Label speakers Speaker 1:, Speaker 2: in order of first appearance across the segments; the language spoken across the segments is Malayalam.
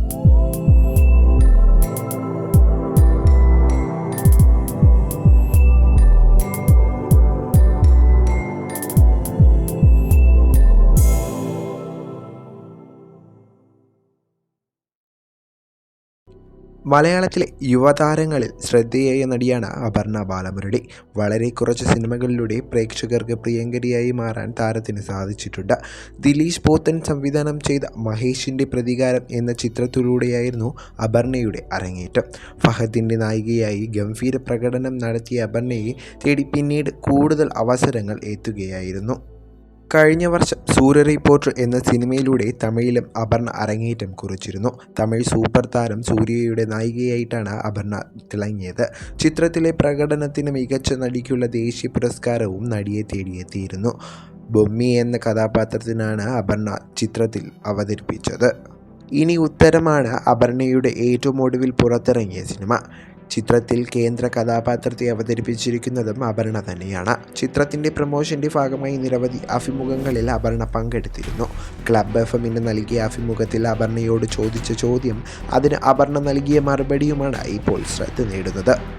Speaker 1: Thank you. മലയാളത്തിലെ യുവതാരങ്ങളിൽ ശ്രദ്ധേയ നടിയാണ് അപർണ ബാലമുരളി. വളരെ കുറച്ച് സിനിമകളിലൂടെ പ്രേക്ഷകർക്ക് പ്രിയങ്കരിയായി മാറാൻ താരത്തിന് സാധിച്ചിട്ടുണ്ട്. ദിലീഷ് പോത്തൻ സംവിധാനം ചെയ്ത മഹേഷിന്റെ പ്രതികാരം എന്ന ചിത്രത്തിലൂടെയായിരുന്നു അപർണയുടെ അരങ്ങേറ്റം. ഫഹദിന്റെ നായികയായി ഗംഭീര പ്രകടനം നടത്തിയ അപർണയെ തേടി പിന്നീട് കൂടുതൽ അവസരങ്ങൾ എത്തുകയായിരുന്നു. കഴിഞ്ഞ വർഷം സൂര്യ റിപ്പോർട്ടർ എന്ന സിനിമയിലൂടെ തമിഴിലും അപർണ അരങ്ങേറ്റം കുറിച്ചിരുന്നു. തമിഴ് സൂപ്പർ താരം സൂര്യയുടെ നായികയായിട്ടാണ് അപർണ തിളങ്ങിയത്. ചിത്രത്തിലെ പ്രകടനത്തിന് മികച്ച നടിക്കുള്ള ദേശീയ പുരസ്കാരവും നടിയെ തേടിയെത്തിയിരുന്നു. ബൊമ്മി എന്ന കഥാപാത്രത്തിനാണ് അപർണ ചിത്രത്തിൽ അവതരിപ്പിച്ചത്. ഇനി ഉത്തരമാണ് അപർണയുടെ ഏറ്റവും ഒടുവിൽ പുറത്തിറങ്ങിയ സിനിമ. ചിത്രത്തിൽ കേന്ദ്ര കഥാപാത്രത്തെ അവതരിപ്പിച്ചിരിക്കുന്നതും അപർണ തന്നെയാണ്. ചിത്രത്തിന്റെ പ്രൊമോഷന്റെ ഭാഗമായി നിരവധി അഭിമുഖങ്ങളിൽ അപർണ പങ്കെടുത്തിരുന്നു. ക്ലബ് എഫ് എമ്മിന് നൽകിയ അഭിമുഖത്തിൽ അപർണയോട് ചോദിച്ച ചോദ്യം അതിന് അപർണ നൽകിയ മറുപടിയുമാണ് ഇപ്പോൾ ശ്രദ്ധ നേടുന്നത്.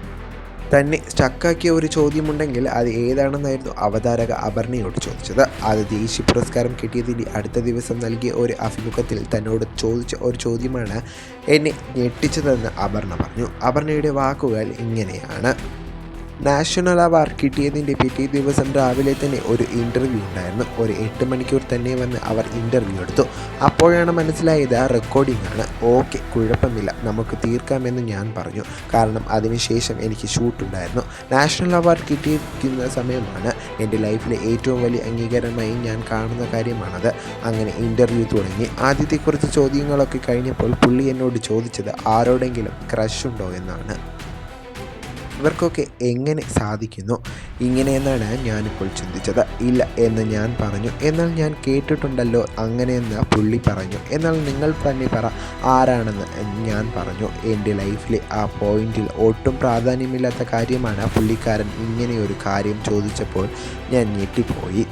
Speaker 1: തന്നെ സ്റ്റക്കാക്കിയ ഒരു ചോദ്യമുണ്ടെങ്കിൽ അത് ഏതാണെന്നായിരുന്നു അവതാരക അപർണയോട് ചോദിച്ചത്. അത് ദേശീയ പുരസ്കാരം കിട്ടിയതിന്റെ അടുത്ത ദിവസം നൽകിയ ഒരു അഭിമുഖത്തിൽ തന്നോട് ചോദിച്ച ഒരു ചോദ്യമാണ് എന്നെ ഞെട്ടിച്ചതെന്ന് അപർണ പറഞ്ഞു. അപർണയുടെ വാക്കുകൾ ഇങ്ങനെയാണ്. നാഷണൽ അവാർഡ് കിട്ടിയതിന്റെ പിറ്റേ ദിവസം രാവിലെ തന്നെ ഒരു ഇന്റർവ്യൂ ഉണ്ടായിരുന്നു. ഒരു എട്ട് മണിക്കൂർ തന്നെ വന്ന് അവർ ഇന്റർവ്യൂ എടുത്തു. അപ്പോഴാണ് മനസ്സിലായത് റെക്കോർഡിംഗ് ആണ്. ഓക്കെ കുഴപ്പമില്ല. നമുക്ക് തീർക്കാമെന്ന് ഞാൻ പറഞ്ഞു. കാരണം അതിനുശേഷം എനിക്ക് ഷൂട്ടുണ്ടായിരുന്നു നാഷണൽ അവാർഡ് കിട്ടിയിരിക്കുന്ന സമയമാണ് എന്റെ ലൈഫിലെ ഏറ്റവും വലിയ അംഗീകാരമായി ഞാൻ കാണുന്ന കാര്യമാണത്. അങ്ങനെ ഇന്റർവ്യൂ തുടങ്ങി. ആദ്യത്തെ കുറച്ച് ചോദ്യങ്ങളൊക്കെ കഴിഞ്ഞപ്പോൾ പുള്ളി എന്നോട് ചോദിച്ചത് ആരോടെങ്കിലും ക്രഷ് ഉണ്ടോ എന്നാണ്. ഇവർക്കൊക്കെ എങ്ങനെ സാധിക്കുന്നു? ഇങ്ങനെയെന്നാണ് ഞാനിപ്പോൾ ചിന്തിച്ചത്. ഇല്ല എന്ന് ഞാൻ പറഞ്ഞു. എന്നാൽ ഞാൻ കേട്ടിട്ടുണ്ടല്ലോ അങ്ങനെയെന്ന് പുള്ളി പറഞ്ഞു. എന്നാൽ നിങ്ങൾ തന്നെ പറ ആരാണെന്ന് ഞാൻ പറഞ്ഞു. എന്റെ ലൈഫിലെ ആ പോയിന്റിൽ ഒട്ടും പ്രാധാന്യമില്ലാത്ത കാര്യമാണ് പുള്ളിക്കാരൻ ഇങ്ങനെയൊരു കാര്യം ചോദിച്ചപ്പോൾ ഞാൻ ഞെട്ടിപ്പോയി.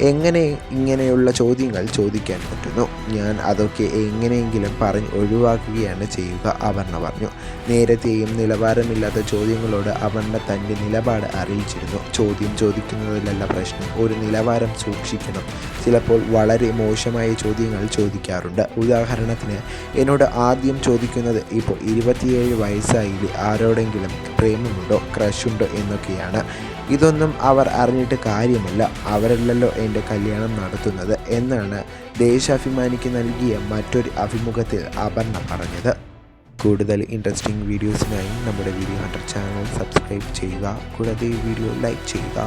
Speaker 1: എങ്ങനെ ഇങ്ങനെയുള്ള ചോദ്യങ്ങൾ ചോദിക്കാൻ പറ്റുന്നു? ഞാൻ അതൊക്കെ എങ്ങനെയെങ്കിലും പറഞ്ഞ് ഒഴിവാക്കുകയാണ് ചെയ്യുക അപർണ പറഞ്ഞു. നേരത്തെയും നിലവാരമില്ലാത്ത ചോദ്യങ്ങളോട് അപർണ തന്റെ നിലപാട് അറിയിച്ചിരുന്നു. ചോദ്യം ചോദിക്കുന്നതിലല്ല പ്രശ്നം ഒരു നിലവാരം സൂക്ഷിക്കണം. ചിലപ്പോൾ വളരെ മോശമായ ചോദ്യങ്ങൾ ചോദിക്കാറുണ്ട്. ഉദാഹരണത്തിന് എന്നോട് ആദ്യം ചോദിക്കുന്നത് ഇപ്പോൾ ഇരുപത്തിയേഴ് വയസ്സായി ആരോടെങ്കിലും പ്രേമമുണ്ടോ ക്രഷുണ്ടോ എന്നൊക്കെയാണ്. ഇതൊന്നും അവർ അറിഞ്ഞിട്ട് കാര്യമില്ല. അവരല്ലല്ലോ എന്റെ കല്യാണം നടത്തുന്നത് എന്നാണ് ദേശാഭിമാനിക്ക് നൽകിയ മറ്റൊരു അഭിമുഖത്തിൽ അപർണ പറഞ്ഞത്. കൂടുതൽ ഇൻട്രസ്റ്റിംഗ് വീഡിയോസിനായി നമ്മുടെ വീഡിയോ ഹണ്ടർ ചാനൽ സബ്സ്ക്രൈബ് ചെയ്യുക. കൂടാതെ ഈ വീഡിയോ ലൈക്ക് ചെയ്യുക.